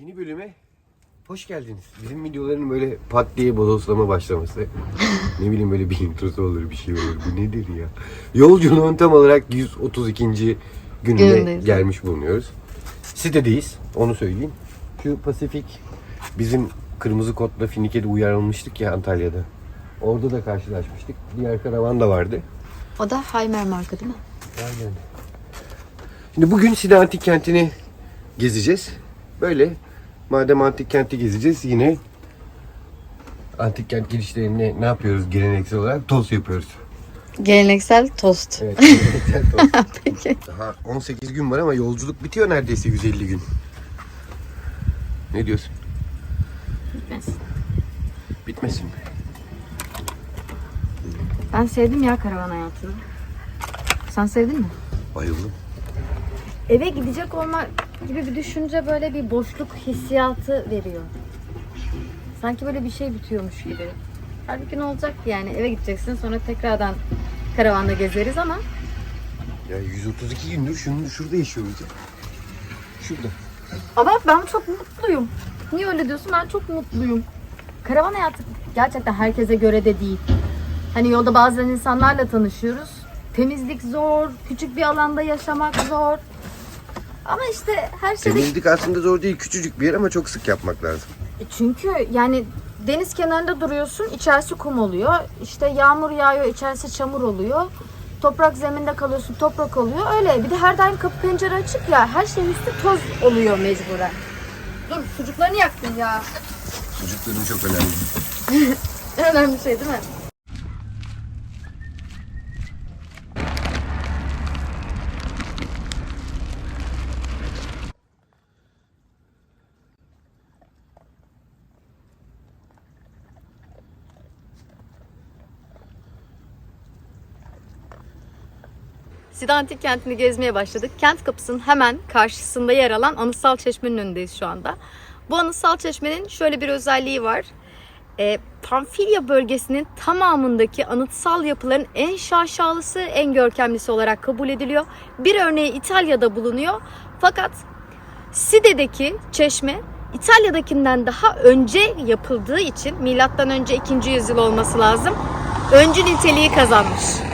Yeni bölüme hoş geldiniz. Bizim videoların böyle pat diye bodoslama başlaması. ne bileyim böyle bir introsu olur bir şey olur. Bu nedir ya? Yolculuğun tam olarak 132. gününe Günündeyiz. gelmiş bulunuyoruz. Sitedeyiz. Onu söyleyeyim. Şu Pasifik bizim kırmızı kodla Finike'de uyarılmıştık ya Antalya'da. Orada da karşılaşmıştık. Diğer karavan da vardı. O da Haymer marka değil mi? Aynen. Şimdi bugün Side Antik Kenti'ni gezeceğiz. Böyle madem antik kenti gezeceğiz yine antik kent girişlerinde ne yapıyoruz geleneksel olarak? Tost yapıyoruz. Geleneksel tost. Evet, geleneksel tost. Peki. Daha 18 gün var ama yolculuk bitiyor neredeyse 150 gün. Ne diyorsun? Bitmesin mi? Ben sevdim ya karavan hayatını. Sen sevdin mi? Bayıldım. Eve gidecek olma gibi bir düşünce böyle bir boşluk hissiyatı veriyor. Sanki böyle bir şey bitiyormuş gibi. Halbuki ne olacak ki yani eve gideceksin sonra tekrardan karavanda gezeriz ama Ya 132 gündür şunu şurada yaşıyoruz ya. Şurada. ama ben çok mutluyum. Niye öyle diyorsun? Ben çok mutluyum. Karavan hayatı gerçekten herkese göre de değil. Hani yolda bazen insanlarla tanışıyoruz. Temizlik zor, küçük bir alanda yaşamak zor. Ama işte her şeyde Temizlik aslında zor değil. Küçücük bir yer ama çok sık yapmak lazım. E Çünkü yani deniz kenarında duruyorsun, içerisi kum oluyor. İşte yağmur yağıyor, içerisi çamur oluyor. Toprak zeminde kalıyorsun, toprak oluyor. Öyle. Bir de her daim kapı pencere açık ya. Her şeyin üstü toz oluyor mecburen. Dur, sucuklarını yaktın ya. Çocukların çok önemli. Önemli şey değil mi? Side Antik Kenti'ni gezmeye başladık. Kent kapısının hemen karşısında yer alan Anıtsal Çeşme'nin önündeyiz şu anda. Bu Anıtsal Çeşme'nin şöyle bir özelliği var. E, Pamfilya bölgesinin tamamındaki anıtsal yapıların en şaşalısı, en görkemlisi olarak kabul ediliyor. Bir örneği İtalya'da bulunuyor. Fakat Side'deki çeşme İtalya'dakinden daha önce yapıldığı için milattan önce 2. yüzyıl olması lazım. Öncü niteliği kazanmış.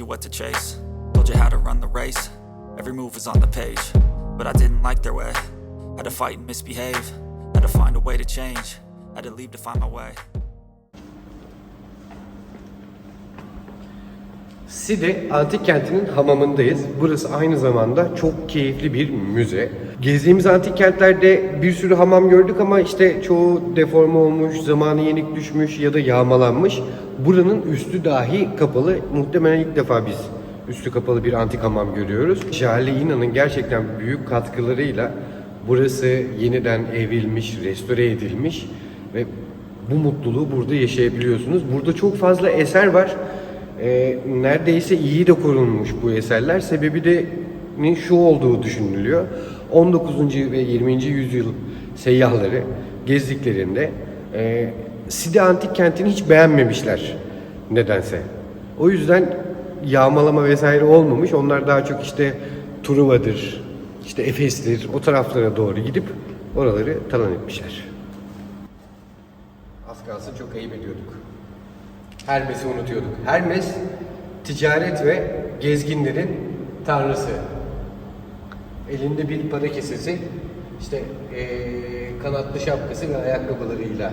You what to chase, told you how to run the race. Every move was on the page, but I didn't like their way. Had to fight and misbehave, had to find a way to change, had to leave to find my way. Side Antik Kenti'nin hamamındayız. Burası aynı zamanda çok keyifli bir müze. Gezdiğimiz antik kentlerde bir sürü hamam gördük ama işte çoğu deforme olmuş, zamanı yenik düşmüş ya da yağmalanmış. Buranın üstü dahi kapalı. Muhtemelen ilk defa biz üstü kapalı bir antik hamam görüyoruz. Jale İnan'ın gerçekten büyük katkılarıyla burası yeniden evrilmiş, restore edilmiş ve bu mutluluğu burada yaşayabiliyorsunuz. Burada çok fazla eser var. Ee, neredeyse iyi de korunmuş bu eserler. Sebebi de şu olduğu düşünülüyor. 19. ve 20. yüzyıl seyyahları gezdiklerinde e, Side Antik Kenti'ni hiç beğenmemişler nedense. O yüzden yağmalama vesaire olmamış. Onlar daha çok işte Truva'dır, işte Efes'tir o taraflara doğru gidip oraları talan etmişler. Az kalsın çok ayıp ediyorduk. Hermes'i unutuyorduk. Hermes ticaret ve gezginlerin tanrısı. Elinde bir para kesesi, işte eee, kanatlı şapkası ve ayakkabılarıyla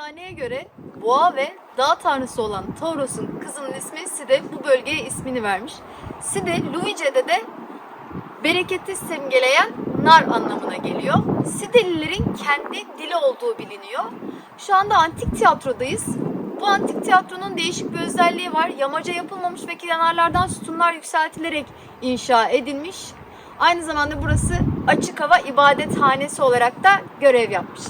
Efsaneye göre boğa ve dağ tanrısı olan Tauros'un kızının ismi Side bu bölgeye ismini vermiş. Side Luice'de de bereketi simgeleyen nar anlamına geliyor. Sidelilerin kendi dili olduğu biliniyor. Şu anda antik tiyatrodayız. Bu antik tiyatronun değişik bir özelliği var. Yamaca yapılmamış ve kenarlardan sütunlar yükseltilerek inşa edilmiş. Aynı zamanda burası açık hava ibadethanesi olarak da görev yapmış.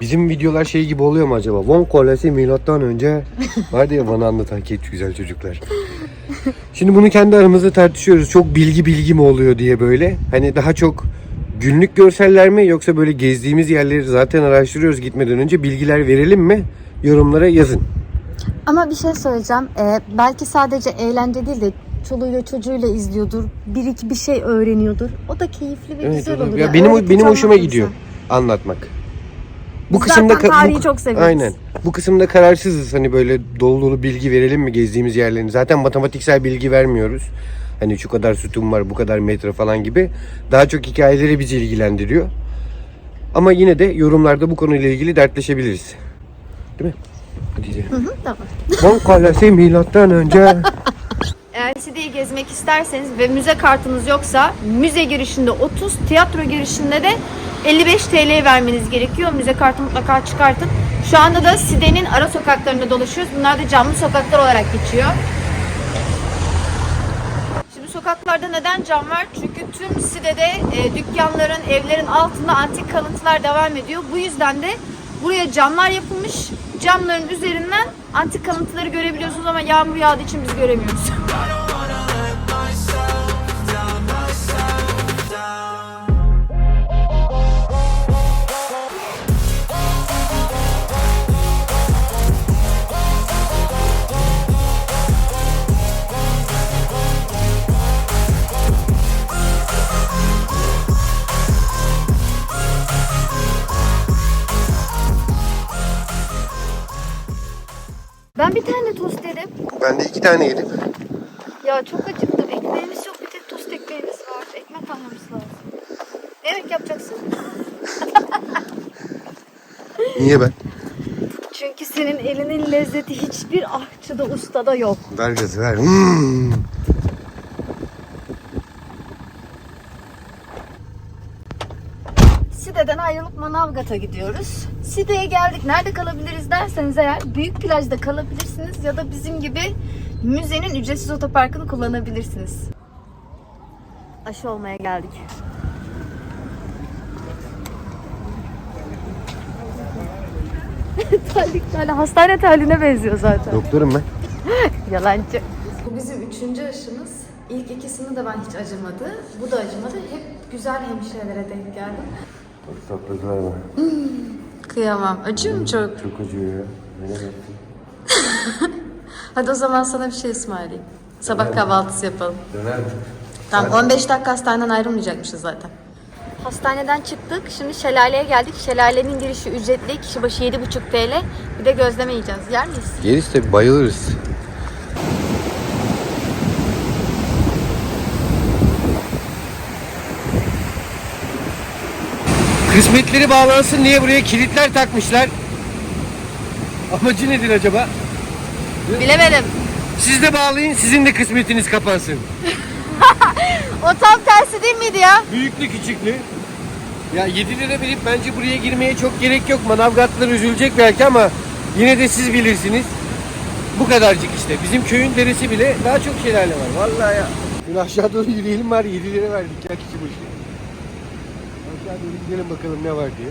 Bizim videolar şey gibi oluyor mu acaba? Von Kolesi milattan önce vardı ya bana anlatan genç güzel çocuklar. Şimdi bunu kendi aramızda tartışıyoruz. Çok bilgi bilgi mi oluyor diye böyle. Hani daha çok günlük görseller mi yoksa böyle gezdiğimiz yerleri zaten araştırıyoruz gitmeden önce bilgiler verelim mi? Yorumlara yazın. Ama bir şey söyleyeceğim. Ee, belki sadece eğlence değil de çoluğuyla çocuğuyla izliyordur. Bir iki bir şey öğreniyordur. O da keyifli ve Evet, güzel olur. Ya ya. benim benim hoşuma gidiyor anlatmak. Bu Biz kısımda zaten ka- tarihi bu- çok seviyoruz. Aynen. Bu kısımda kararsızız. Hani böyle dolu dolu bilgi verelim mi gezdiğimiz yerlerini? Zaten matematiksel bilgi vermiyoruz. Hani şu kadar sütun var, bu kadar metre falan gibi. Daha çok hikayeleri bizi ilgilendiriyor. Ama yine de yorumlarda bu konuyla ilgili dertleşebiliriz. Değil mi? Hadi gidelim. Tamam. Kalesi milattan önce. Side'yi gezmek isterseniz ve müze kartınız yoksa müze girişinde 30, tiyatro girişinde de 55 TL vermeniz gerekiyor. Müze kartı mutlaka çıkartın. Şu anda da Side'nin ara sokaklarında dolaşıyoruz. Bunlar da camlı sokaklar olarak geçiyor. Şimdi sokaklarda neden cam var? Çünkü tüm Side'de e, dükkanların, evlerin altında antik kalıntılar devam ediyor. Bu yüzden de buraya camlar yapılmış. Camların üzerinden antik kalıntıları görebiliyorsunuz ama yağmur yağdığı için biz göremiyoruz. iki tane yedim. Ya çok acıktım. Ekmeğimiz yok. Bir tek tost ekmeğimiz var. Ekmek almamız lazım. Ne yemek yapacaksın? Niye ben? Çünkü senin elinin lezzeti hiçbir ahçıda ustada yok. Ver gazı ver. Hmm. Side'den ayrılıp Manavgat'a gidiyoruz. Side'ye geldik. Nerede kalabiliriz derseniz eğer büyük plajda kalabilirsiniz ya da bizim gibi müzenin ücretsiz otoparkını kullanabilirsiniz. Aşı olmaya geldik. Terlik terlik. Hastane terliğine benziyor zaten. Doktorum ben. Yalancı. Bu bizim üçüncü aşımız. İlk ikisini de ben hiç acımadı. Bu da acımadı. Hep güzel hemşirelere denk geldim. Sapladılar mı? Kıyamam. Acıyor mu çok? Çok acıyor ya. Ne yaptın? Hadi o zaman sana bir şey ısmarlayayım. Sabah kahvaltısı yapalım. Döner mi? Tamam 15 dakika hastaneden ayrılmayacakmışız zaten. Hastaneden çıktık. Şimdi şelaleye geldik. Şelalenin girişi ücretli. Kişi başı 7,5 TL. Bir de gözleme yiyeceğiz. Yer miyiz? Yeriz tabii bayılırız. Kısmetleri bağlansın diye buraya kilitler takmışlar. Amacı nedir acaba? Bilemedim. Siz de bağlayın, sizin de kısmetiniz kapansın. O tam tersi değil miydi ya? Büyüklü küçüklü. Ya 7 lira verip bence buraya girmeye çok gerek yok. Manavgatlar üzülecek belki ama yine de siz bilirsiniz. Bu kadarcık işte. Bizim köyün deresi bile daha çok şelale var. Vallahi ya. Şimdi aşağı doğru yürüyelim var 7 lira verdik ya kişi başı. Aşağı doğru gidelim bakalım ne var diye.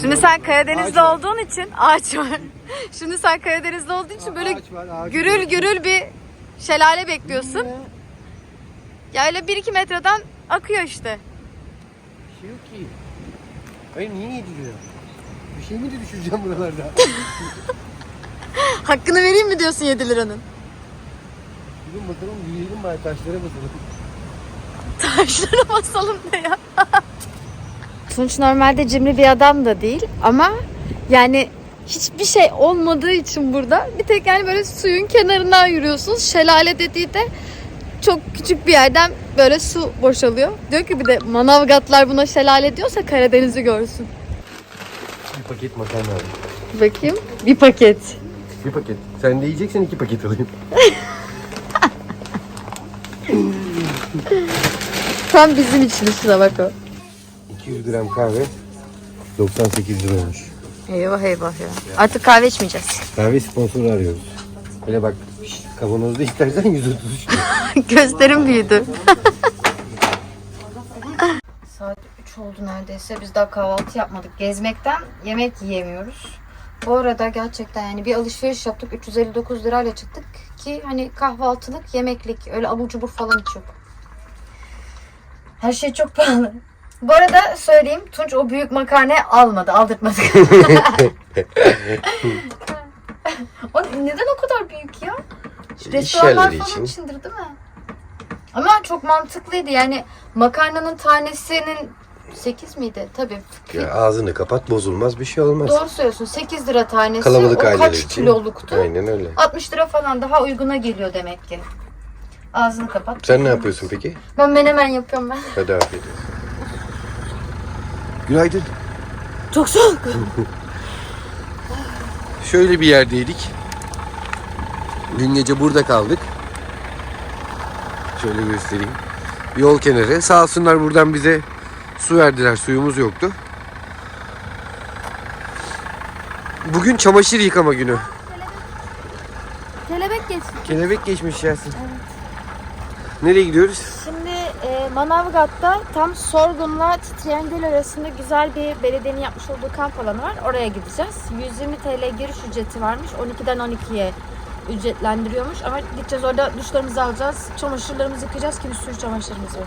Şimdi sen Karadeniz'de Ağaç var. olduğun için ağaç var. Şimdi sen Karadeniz'de olduğu için böyle Ağaç var, ağaç gürül var. gürül bir şelale bekliyorsun. Ne? Ya öyle 1-2 metreden akıyor işte. Bir şey yok ki. Hayır niye 7 lira? Bir şey mi de düşüreceğim buralarda? Hakkını vereyim mi diyorsun 7 liranın? Gidin bakalım yürüyelim bari taşlara basalım. Taşlara basalım ne ya? Tunç normalde cimri bir adam da değil ama yani hiçbir şey olmadığı için burada bir tek yani böyle suyun kenarından yürüyorsunuz. Şelale dediği de çok küçük bir yerden böyle su boşalıyor. Diyor ki bir de Manavgatlar buna şelale diyorsa Karadeniz'i görsün. Bir paket makarna alayım. Bakayım. Bir paket. Bir paket. Sen de yiyeceksen iki paket alayım. Tam bizim için şuna bak o. 200 gram kahve 98 lira olmuş. Eyvah eyvah ya. Artık kahve içmeyeceğiz. Kahve sponsoru arıyoruz. Böyle bak kavanozda istersen 133 Gözlerim büyüdü. Saat 3 oldu neredeyse. Biz daha kahvaltı yapmadık. Gezmekten yemek yiyemiyoruz. Bu arada gerçekten yani bir alışveriş yaptık. 359 lirayla çıktık ki hani kahvaltılık, yemeklik öyle abur cubur falan hiç yok. Her şey çok pahalı. Bu arada söyleyeyim Tunç o büyük makarnayı almadı, aldırtmadık. o neden o kadar büyük ya? Şu Restoranlar falan için. içindir değil mi? Ama çok mantıklıydı yani makarnanın tanesinin 8 miydi? Tabii. Ya ağzını kapat bozulmaz bir şey olmaz. Doğru söylüyorsun. 8 lira tanesi. Kalabalık o aileler kaç için. kiloluktu? Aynen öyle. 60 lira falan daha uyguna geliyor demek ki. Ağzını kapat. Sen ne yapıyorsun peki? Ben menemen yapıyorum ben. Hadi afiyet olsun. Günaydın. Çok soğuk. Şöyle bir yerdeydik. Dün gece burada kaldık. Şöyle göstereyim. Yol kenarı. Sağ olsunlar buradan bize su verdiler. Suyumuz yoktu. Bugün çamaşır yıkama günü. Kelebek geçti. Kelebek geçmiş Yasin. Nereye gidiyoruz? Şimdi Manavgat'ta tam Sorgun'la Göl arasında güzel bir belediyenin yapmış olduğu kamp alanı var. Oraya gideceğiz. 120 TL giriş ücreti varmış. 12'den 12'ye ücretlendiriyormuş. Ama gideceğiz orada duşlarımızı alacağız. Çamaşırlarımızı yıkayacağız ki bir sürü çamaşırımız var.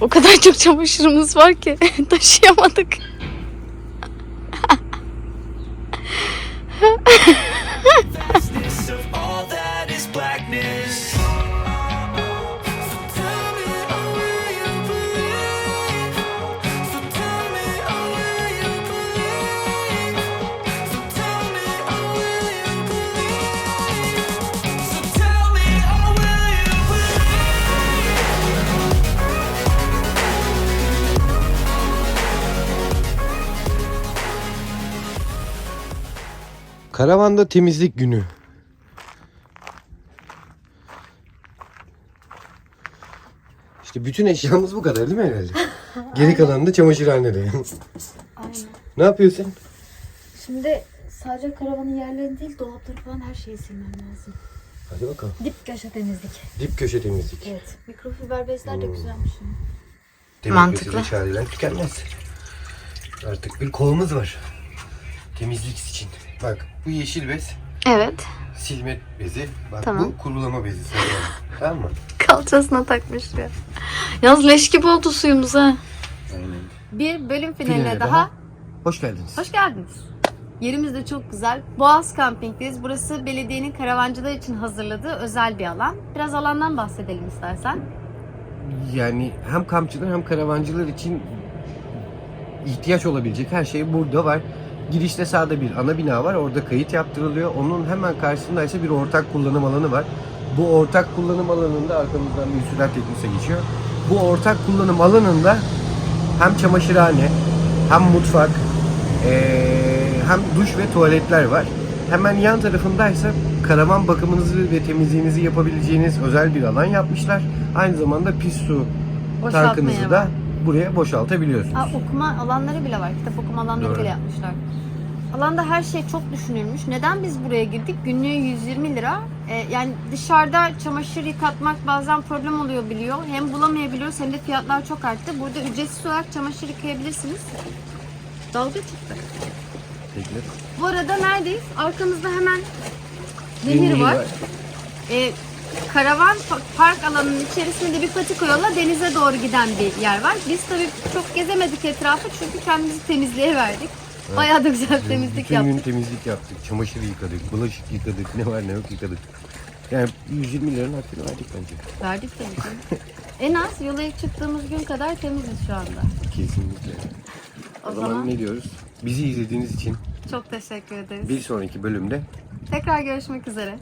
O kadar çok çamaşırımız var ki taşıyamadık. Karavanda temizlik günü. İşte bütün eşyamız bu kadar değil mi herhalde? Geri kalanı da çamaşırhanede. Aynen. ne yapıyorsun? Şimdi sadece karavanın yerlerini değil dolapları falan her şeyi silmem lazım. Hadi bakalım. Dip köşe temizlik. Dip köşe temizlik. Evet. Mikrofiber bezler de güzelmiş. Demek Mantıklı. çareler tükenmez. Artık bir kolumuz var. Temizlik için. Bak bu yeşil bez Evet. silme bezi. Bak Tamam. bu kurulama bezi. Tamam mı? Kalçasına takmış ya. Yalnız leş gibi oldu suyumuz ha. Aynen. Bir bölüm finaline Finale daha. daha. Hoş geldiniz. Hoş geldiniz. Yerimiz de çok güzel. Boğaz Camping'deyiz. Burası belediyenin karavancılar için hazırladığı özel bir alan. Biraz alandan bahsedelim istersen. Yani hem kampçılar hem karavancılar için ihtiyaç olabilecek her şey burada var. Girişte sağda bir ana bina var. Orada kayıt yaptırılıyor. Onun hemen karşısında ise bir ortak kullanım alanı var. Bu ortak kullanım alanında arkamızdan bir sürat teknisi geçiyor. Bu ortak kullanım alanında hem çamaşırhane, hem mutfak, eee, hem duş ve tuvaletler var. Hemen yan tarafındaysa karavan bakımınızı ve temizliğinizi yapabileceğiniz özel bir alan yapmışlar. Aynı zamanda pis su tankınızı var. Buraya boşaltabiliyorsunuz. Aa, okuma alanları bile var. Kitap okuma alanları Doğru. bile yapmışlar. Alanda her şey çok düşünülmüş. Neden biz buraya girdik? Günlüğü 120 lira. Ee, yani dışarıda çamaşır yıkatmak bazen problem oluyor biliyor. Hem bulamayabiliyoruz hem de fiyatlar çok arttı. Burada ücretsiz olarak çamaşır yıkayabilirsiniz. Dalga çıktı. Peki. Bu arada neredeyiz? Arkamızda hemen nehir var. var. Ee, karavan pa- park alanının içerisinde bir patika yolla denize doğru giden bir yer var. Biz tabii çok gezemedik etrafı çünkü kendimizi temizliğe verdik. Bayağı da güzel temizlik Bütün yaptık. gün temizlik yaptık. Çamaşır yıkadık, bulaşık yıkadık, ne var ne yok yıkadık. Yani 120 liranın hakkını verdik bence. Verdik tabii ki. en az yola ilk çıktığımız gün kadar temiziz şu anda. Kesinlikle. O, O zaman zaman ne diyoruz? Bizi izlediğiniz için çok teşekkür ederiz. bir sonraki bölümde Tekrar görüşmek üzere.